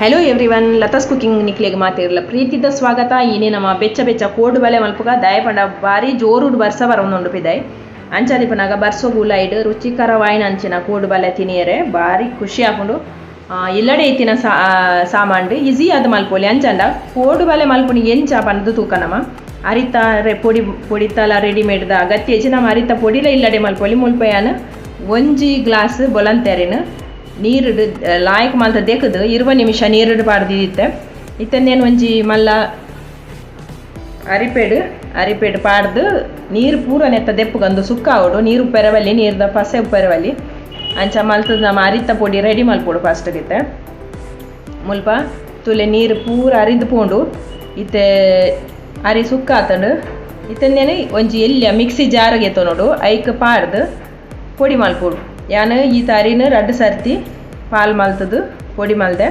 Hello everyone Latha's cooking ನಿಕ್ಲಿಗೆ ಮಾತಿರಲ್ಲ ಪ್ರೀತಿದ ಸ್ವಾಗತ ಇನಿ ನಮ್ಮ ಬೆಚ್ಚ ಬೆಚ್ಚ ಕೋಡು ಬಲೆ ಮಲ್ಪುಗ, ದಯಪಂಡ ಬಾರಿ ಜೋರುಡು ಬರ್ಸ ಬರೋಂದು ಪಿದಾಯ್ ಅಂಚಾದಿಪನಾಗ ಬರ್ಸೋ ಗುಲೈಡ್ ರುಚಿಕರವಾಯಿನ ಅಂಚಿನ ಕೋಡು ಬಲೆ ತಿನಿಯರೆ ಬಾರಿ ಖುಷಿ ಹಾಕೊಂಡು ಇಲ್ಲಡೆ ಇತ್ತಿನ ಸಾ ಸಾಮಾಂಡು ಈಸಿ ಆದ ಮಲ್ಪೊಲಿ ಅಂಚಂಡ ಕೋಡು ಬಲೆ ಮಲ್ಪುನಿ ಎಂಚ ಬಂದು ತೂಕ ನಮ್ಮ? ಅರಿತ ರೆ, ಪೊಡಿ, ಪೊಡಿತಲ ರೆಡಿಮೇಡ್ದ ಅಗತ್ಯ ಹೆಚ್ಚು ನಮ್ಮ ಅರಿತ ಪೊಡಿಲ ಇಲ್ಲಡೆ ಮಲ್ಪೊಲಿ ಮುಲ್ಪಯಾನ. ಒಂಜಿ ಗ್ಲಾಸ್ ಬೊಲಂತೆರಿನ. ನೀರುಡು ಲಾಯಕ್ ಮಲ್ತ ದೆಕ್ಕದು ಇರುವ ನಿಮಿಷ ನೀರಿಡಬಾರ್ದು ಇತ್ತೆ. ಇತ್ತನ್ನೇನು ಒಂಜಿ ಮಲ್ಲ? ಅರಿಪೇಡು ಅರಿಪೇಡು ಪಾಡ್ದು, ನೀರು ಪೂರ ನೆತ್ತ ದೆಪ್ಪುಗಂದು ಸುಕ್ಕಾವುಡು ನೀರು ಪೆರವಲ್ಲಿ ನೀರ್ದ ಪಸೆ ಪೆರವಲ್ಲಿ ಅಂಚ ಮಲ್ತದ ನಮ್ಮ ಅರಿತ ಪೊಡಿ ರೆಡಿ ಮಲ್ಪೋಡು ಫಸ್ಟ್ ಗಿತ್ತೆ. ಮುಲ್ಪ ತುಲೆ ನೀರು ಪೂರ ಅರಿದು ಪೋಂಡು. ಇತ್ತೆ ಅರಿ ಸುಕ್ಕ ಆತಂಡು. ಇತ್ತನ್ನೇನು ಒಂಜಿ ಎಲ್ಲಿಯ ಮಿಕ್ಸಿ ಜಾರಿಗೆ ನೋಡು ಐಕ್ ಪಾಡ್ದು ಪೊಡಿ ಮಲ್ಪೊಡು. ഞാൻ ಈ ತಾರಿನ രണ്ട് ಸರ್ತಿ పాలు ಮಲ್ತದು, ಪೊಡಿ ಮಲ್ದೆ.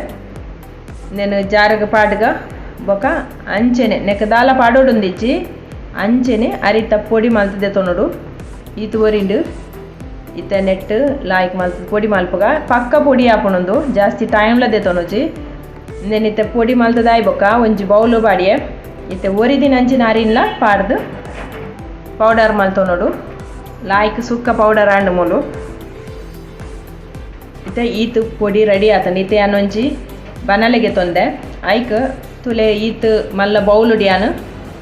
ನೆನು ಜಾರಗ ಪಾಡ್ಗ ಬೊಕ ಅಂಚೆನೆ ನೆಕದಾಲ పాడోడు ఉందిచ్చి ಅಂಚೆನೆ ಅರಿತ ಪೊಡಿ ಮಲ್ತದೆ ತೊನೋಡು ಈ ಒರಿಂಡು ಈತ ನೆಟ್ ಲಾಯ್ಕ್ ಮಲ್ತ ಪೊಡಿ ಮಲ್ಪಗ ಪಕ್ಕ ಪೊಡಿ ಹಾಕೊಂಡು ಜಾಸ್ತಿ ಟೈಮ್ಲದೆ ತೊನೋಜಿ ನೆನಿತ ಪೊಡಿ ಮಲ್ತದಾಯ್ಬೊಕ್ಕ ಒಂಜಿ ಬೌಲು ಬಾಡಿಯೆ. ಈತ ಒರಿದಿನ ಅಂಚಿನ ಅರಿನ್ಲ ಪಾಡ್ದು ಪೌಡರ್ ಮಲ್ತೊನೋಡು ಲಾಯ್ಕ್ ಸುಕ್ಕ ಪೌಡರ್ ಆಂಡು ಮೂಲು. ಇತ್ತೆ ಈತ ಪೊಡಿ ರೆಡಿ ಆತ. ಇತ್ತೆ ಅನ್ನೊಂಜಿ ಬನಲೆಗೆ ತೊಂದೆ. ಐಕ್ ತುಲೆ ಈತ್ ಮಲ್ಲ ಬೌಲ್ ಉಡಿಯಾನು.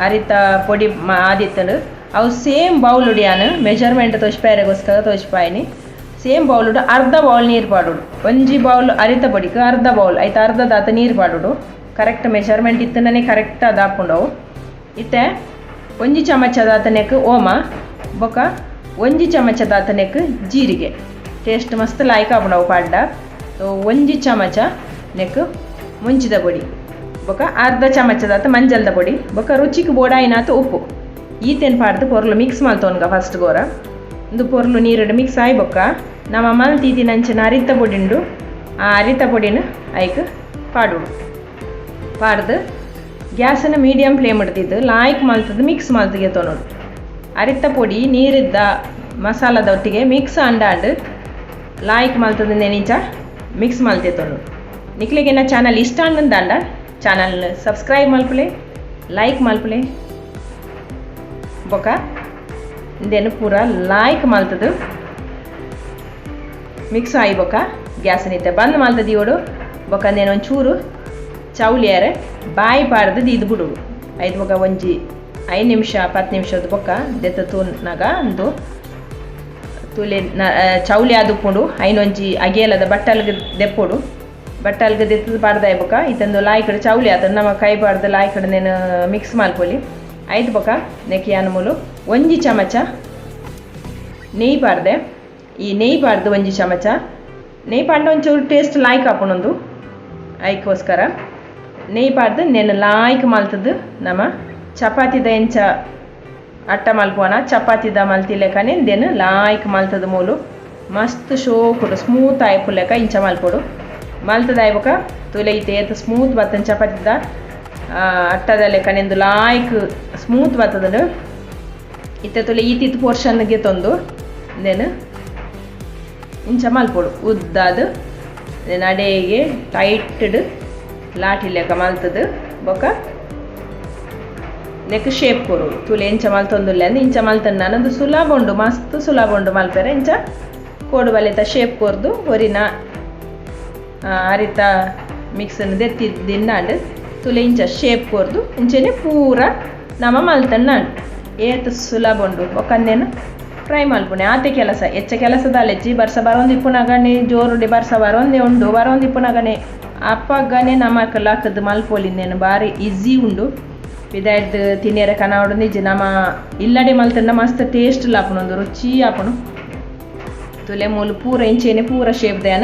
ಅರಿತ ಪೊಡಿ ಆದಿತ್ತಲು ಅವು ಸೇಮ್ ಬೌಲ್ ಉಡಿಯಾನು. ಮೆಜರ್ಮೆಂಟ್ ತೋಚ್ಪಾಯರೆಗೋಸ್ಕರ ತೋಷ್ಪಾಯಿನಿ ಸೇಮ್ ಬೌಲ್ ಉಡು. ಅರ್ಧ ಬೌಲ್ ನೀರು ಪಾಡುಡು. ಒಂಜಿ ಬೌಲ್ ಅರಿತ ಪೊಡಿಗೆ ಅರ್ಧ ಬೌಲ್. ಐತೆ ಅರ್ಧ ದಾತ ನೀರು ಪಾಡುಡು. ಕರೆಕ್ಟ್ ಮೆಜರ್ಮೆಂಟ್ ಇತ್ತನೇ ಕರೆಕ್ಟ್ ಅದು ಹಾಕೊಂಡವು ಇತ್ತೆ ಒಂಜಿ ಚಮಚದಾತನೆಕ್ ಓಮ. ಬೊಕ ಒಂಜಿ ಚಮಚದಾತನೆಕ್ ಜೀರಿಗೆ. ಟೇಸ್ಟ್ ಮಸ್ತ್ ಲಾಯ್ಕ್ ಆಪುಂಡವು ಪಾಡ್ಡ ಸೊ ಒಂಜಿ ಚಮಚ ನೆಕ್ ಮುಂಚಿದ ಪೊಡಿ. ಬೊಕ ಅರ್ಧ ಚಮಚದಾತ ಮಂಜಲ್ದ ಪೊಡಿ. ಬೊಕ ರುಚಿಗೆ ಬೋಡಾಯಿನಾತ ಉಪ್ಪು. ಈತೇನು ಪಾಡ್ದು ಪೊರ್ಲು ಮಿಕ್ಸ್ ಮಲ್ತೋನ್ಗ ಫಸ್ಟ್ ಗೋರ. ಒಂದು ಪೊರ್ಲು ನೀರುಡು ಮಿಕ್ಸ್ ಆಯ್ ಬೊಕ್ಕ. ನಮ್ಮ ಮಲ್ತೀತಿ ನಂಚಿನ ಅರಿತ ಪೊಡಿಂಡು. ಆ ಅರಿತ ಪೊಡಿನ ಐಕ್ ಪಾಡು ಪಾಡ್ದು ಗ್ಯಾಸನ್ನು ಮೀಡಿಯಂ ಫ್ಲೇಮ್ ಇಡ್ತಿದ್ದು. ಲಾಯ್ಕ್ ಮಲ್ತದ್ದು ಮಿಕ್ಸ್ ಮಲ್ತಿಗೆ ತೊನೋಡು. ಅರಿತ ಪೊಡಿ ನೀರಿದ್ದ ಮಸಾಲದ ಒಟ್ಟಿಗೆ ಮಿಕ್ಸ್ ಅಂಡಾಂಡು ಲಾಯ್ಕ್ ಮಲ್ತದ ನೆನಿಂಚ ಮಿಕ್ಸ್ ಮಲ್ತೆ ತೊನೋಡು ನಿಕ್ಲಿಗೆ ನಾ ಚಾನಲ್ ಇಷ್ಟ ಅನ್ನಂದಾಂಡ ಚಾನಲ್ ಸಬ್ಸ್ಕ್ರೈಬ್ ಮಾಡ್ಕೊಳ್ಳಿ ಲೈಕ್ ಮಾಡ್ಕೊಳ್ಳಿ ಬೊಕ, ಇಂದೇನು ಪೂರ ಲಾಯ್ಕ್ ಮಲ್ತದು ಮಿಕ್ಸ್ ಆಯ್ ಬೊಕ, ಗ್ಯಾಸ್ ನಿತ್ತೆ ಬಂದ್ ಮಲ್ತದ ಇವಡು ಬೊಕ ನೇನು ಒಂಚೂರು ಚೌಲಿಯಾರೆ ಬಾಯಿ ಪಾಡ್ದು ಇದು ಬಿಡು ಐದು ಬೊಕ ಒಂಜಿ ಐದು ನಿಮಿಷ ಹತ್ತು ನಿಮಿಷದ ಬೊಕ್ಕ ದೆತ್ತ ತೂನಾಗ ಒಂದು ತುಲೆ ಚೌಲಿ ಆದುಕೊಂಡು ಐನೊಂಜಿ ಅಗಿಯಲದ ಬಟ್ಟಲ್ಗೆ ದೆಪ್ಪುಡು. ಬಟ್ಟಲ್ಗೆ ದೆತ್ತದ ಪಾಡ್ದ ಬೊಕ ಇತ್ತಂದು ಲಾಯ್ ಕಡೆ ಚೌಲಿ ಆತ ನಮ್ಮ ಕೈ ಪಾಡ್ದು ಲಾಯ್ ಕಡೆ ನೇನು ಮಿಕ್ಸ್ ಮಾಡ್ಕೊಳ್ಳಿ ಐದು ಬೊಕ ನೆಕ್ಕಿ ಅನ್ಮೂಲು ಒಂಜಿ ಚಮಚ ನೆಯ್ ಪಾಡ್ದೆ. ಈ ನೆಯ್ ಪಾಡ್ದು ಒಂಜಿ ಚಮಚ, ನೆಯ್ ಪಾಡ್ದ ಒಂಚೂರು ಟೇಸ್ಟ್ ಲಾಯ್ಕ್ ಹಾಕೊಂಡೊಂದು ಐಕೋಸ್ಕರ ನೆಯ್ ಪಾಡ್ದು ನೆನ ಲಾಯ್ಕ್ ಮಾಲ್ತದ್ದು ನಮ್ಮ ಚಪಾತಿದ ಎಂಚ ಅಟ್ಟ ಮಲ್ಪೋಣ ಚಪಾತಿದ ಮಲ್ತಿಲೆಕನೆ ದೆನ್ ಲಾಯ್ಕ್ ಮಲ್ತದ ಮೂಲು. ಮಸ್ತ್ ಶೋಕುಡು ಸ್ಮೂತ್ ಆಯ್ಪುಲೆಕ ಇಂಚ ಮಲ್ಪೊಡು. ಮಲ್ತದ ಆಯ್ಬಕ ತುಲೆ ಇತ್ತೆ ಏತ ಸ್ಮೂತ್ ಬತ್ತನ ಚಪಾತಿದ ಅಟ್ಟದ ಲೆಕ್ಕನೆಂದು ಲಾಯ್ಕ್ ಸ್ಮೂತ್ ಬತ್ತದ ಇತ್ತೆ ತುಲೆ ಈತಿತ್ತು ಪೋರ್ಷನ್ಗೆ ತಂದು ದೆನ್ ಇಂಚ ಮಲ್ಪೊಡು. ಉದ್ದಾದು ದೆನ್ ಅಡೆಗೆ ಟೈಟ್ಡ್ ಲಾಟಿ ಲೆಕ್ಕ ಮಲ್ತದು, ಬೊಕ ನೆಕ್ ಶೇಪ್ ಕೊರು ತುಲೆ ಇಂಚ ಮಲ್ತೊಂದುಲ್ಲೆ ಅಂದ್ರೆ ಇಂಚ ಮಲ್ತಂಡು ನಂದು ಸುಲಭ ಉಂಡು ಮಸ್ತ್ ಸುಲಭ ಉಂಡು ಮಲ್ಪೆರೆ ಇಂಚ ಕೋಡು ಬಲೆತ ಶೇಪ್ ಕೊರ್ದು ಒರಿನ ಅರಿತ ಮಿಕ್ಸನ್ನು ದೆತ್ತಿದ್ದಿನ್ನಾಂಡು ತುಲೆ ಇಂಚ ಶೇಪ್ ಕೊರ್ದು ಇಂಚನೆ ಪೂರ ನಮ್ಮ ಮಲ್ತಣ್ಣ ಏತ ಸುಲಭ ಉಂಡು ಒಕ್ಕಂದೇನು ಫ್ರೈ ಮಲ್ಪುನೆ ಆತೆ ಕೆಲಸ ಹೆಚ್ಚ ಕೆಲಸದಲ್ಲೆಜ್ಜಿ ಬರ್ಸ ಬರೊಂದಿಪ್ಪುನಗನೆ ಜೋರುಡೆ ಬರ್ಸ ಬರೋಂದೇ ಉಂಡು ಬರೊಂದಿಪ್ಪುನಗನೆ ಅಪ್ಪಗನೆ ನಮಕ್ ಮಲ್ಪೋಲಿ ನೇನು ಬಾರಿ ಈಸಿ ಉಂಡು. ಕನಾವಡು ನಿಜ ನಮ್ಮ ಇಲ್ಲಡೆ ಮಲ್ತಂಡ ಮಸ್ತ್ ಟೇಸ್ಟ್ ಲಾಪುನೊಂದು ರುಚಿ ಆಪುನು ತುಲೆ ಮೂಲು ಪೂರ ಇಂಚೇನೆ ಪೂರ ಶೇಪ್ ದೇನ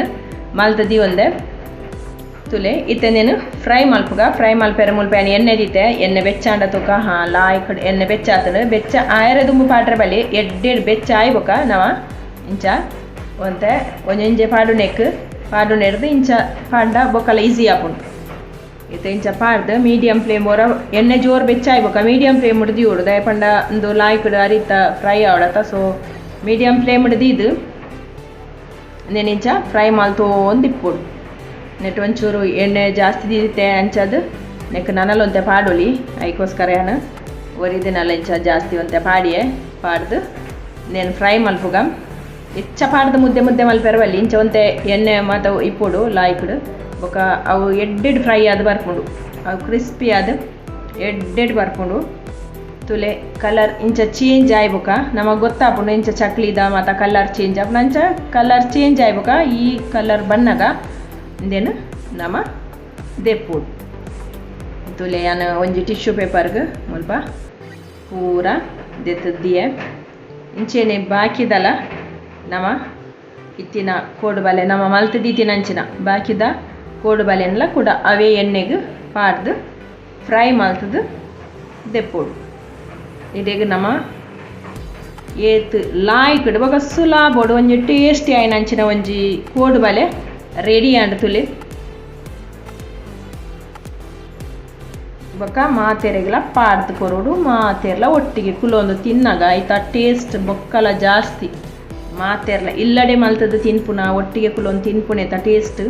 ಮಲ್ತದಿ ಒಂದೆ ತುಲೆ ಇತ್ತನೇನು ಫ್ರೈ ಮಲ್ಪುಗ. ಫ್ರೈ ಮಲ್ಪೆರೆ ಮುಲ್ಪೆನ ಎಣ್ಣೆ ದಿತ್ತೆ ಎಣ್ಣೆ ಬೆಚ್ಚಾಂಡ ತುಕ, ಹಾ, ಲಾಯ್ ಕಡೆ ಎಣ್ಣೆ ಬೆಚ್ಚಾತನು. ಬೆಚ್ಚ ಆಯರೆ ದುಂಬು ಪಾಟ್ರೆ ಬಳಿ ಎಡ್ಡೆಡ್ ಬೆಚ್ಚ ಆಯ್ಬೋಕ. ನಾವ ಇಂಚ ಒಂತೆ ನೆಕ್. ಪಾಡು ನೆಡ್ದು ಇಂಚ ಪಾಂಡ ಬೊಕ್ಕಲ ಈಸಿ ಆಪುಂಡು ಇತ್ತೆ ಇಂಚ ಪಾಡ್ದು ಮೀಡಿಯಂ ಫ್ಲೇಮ್ ಒರ ಎಣ್ಣೆ ಜೋರು ಬೆಚ್ಚಾಯ್ಬೊಕ. ಮೀಡಿಯಂ ಫ್ಲೇಮ್ ಹಿಡ್ದು ಉಡು ದಯಪಂಡ ಒಂದು ಲಾಯ್ಕಡ್ ಅರಿತ ಫ್ರೈ ಆವಡತ. ಸೊ ಮೀಡಿಯಂ ಫ್ಲೇಮ್ ಹಿಡ್ದು ಇದು. ನೆನೆಂಚ ಫ್ರೈ ಮಲ್ತೋಂದು ಇಪ್ಪುಡು. ನೆಟ್ ಒಂಚೂರು ಎಣ್ಣೆ ಜಾಸ್ತಿ ದಿತ್ತೆ ಅಂಚದು. ನೆಕ್ ನನಲೊಂತೆ ಪಾಡೊಲಿ. ಅದಕ್ಕೋಸ್ಕರ ಏನು? ಒರಿದಿನಲ್ಲ ಇಂಚ ಜಾಸ್ತಿ ಒಂತೆ ಪಾಡಿಯೆ, ಪಾಡ್ದು. నేను ಫ್ರೈ ಮಲ್ಪುಗ ಹೆಚ್ಚ ಪಾಡ್ದು ಮುದ್ದೆ ಮುದ್ದೆ ಮಲ್ಪೆರವಲ್ಲಿ ಇಂಚ ಒಂತೆ ಎಣ್ಣೆ ಮಾತು ಇಪ್ಪುಡು ಲಾಯ್ಕುಡು ಬೊಕ ಅವು ಎಡ್ಡೆಡ್ ಫ್ರೈ ಆದ್ ಬರ್ಪುಂಡು. ಅವು ಕ್ರಿಸ್ಪಿ ಆದ್ ಎಡ್ಡೆಡ್ ಬರ್ಪುಂಡು. ತುಲೆ ಕಲರ್ ಇಂಚ ಚೇಂಜ್ ಆಯ್ಬೋಕ ನಮಗೆ ಗೊತ್ತಾಪುಂಡು ಇಂಚ ಚಕ್ಲಿದ ಮತ್ತು ಕಲರ್ ಚೇಂಜ್ ಆಪುಂಡು. ಅಂಚ ಕಲರ್ ಚೇಂಜ್ ಆಯ್ಬೋಕ ಈ ಕಲರ್ ಬಣ್ಣಗ ಇಂದೇನು ನಮ್ಮ ದೆಪ್ಪುಡು. ತುಲೆ ಯಾನು ಒಂಜಿ ಟಿಶ್ಯೂ ಪೇಪರ್ಗೆ ಮುಲ್ಪ ಪೂರ ದೆತ್ತದ್ದಿಯೆ. ಇಂಚೇನೆ ಬಾಕಿದಲ ನಮ್ಮ ಇತ್ತಿನ ಕೋಡುಬಲೆ ನಮ ಮಲ್ತದಿತ್ತಿನಂಚಿನ ಬಾಕಿದ ಕೋಡುಬಲೆನ್ಲ ಕೂಡ ಅವೇ ಎಣ್ಣೆಗ್ ಪಾಡ್ದು, ಫ್ರೈ ಮಲ್ತದು ದೆಪ್ಪೋಡು. ಇಡೆಗ್ ನಮ ಏತ್ ಲಾಯ್ಕಡ್ ಬೊಕ ಸುಲಾಬೋಡು, ಒಂಜಿ ಟೇಸ್ಟಿ ಆಯ್ನಂಚಿನ ಒಂಜಿ ಕೋಡು ಬಲೆ ರೆಡಿ ಆಂಡ್ ಬಕ್ಕ ಬೊಕ ಮಾತೆರೆಗ್ಲ ಪಾಡ್ದು ಕೊರೋಡು ಮಾತೆರ್ಲ ಒಟ್ಟಿಗೆ ಕುಲೊಂದು ತಿನ್ನಾಗ ಐತ ಟೇಸ್ಟ್ ಬೊಕ್ಕಲ ಜಾಸ್ತಿ. ಮಾತೆರ್ಲ ಇಲ್ಲಡೆ ಮಲ್ತದ ತಿನ್ಪುನ, ಒಟ್ಟಿಗೆ ಕುಲೊಂದು ತಿನ್ಪುನೆತ ಟೇಸ್ಟ್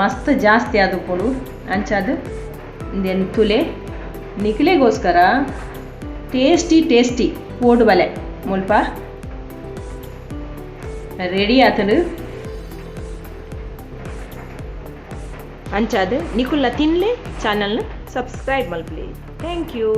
ಮಸ್ತ್ ಜಾಸ್ತಿ ಆದುಪುಡು ಅಂಚಾದ್. ಇಂದೆನ್ ತುಲೆ. ನಿಕ್ಲೆಗೋಸ್ಕರ ಟೇಸ್ಟಿ ಟೇಸ್ಟಿ ಕೋಡು ಬಲೆ ಮುಲ್ಪ. ರೆಡಿ ಆತಡು. ಅಂಚಾದ್. ನಿಕುಲ್ಲ ತಿನ್ಲೆ ಚಾನಲ್ನ ಸಬ್ಸ್ಕ್ರೈಬ್ ಮಲ್ಪಲಿ. Thank you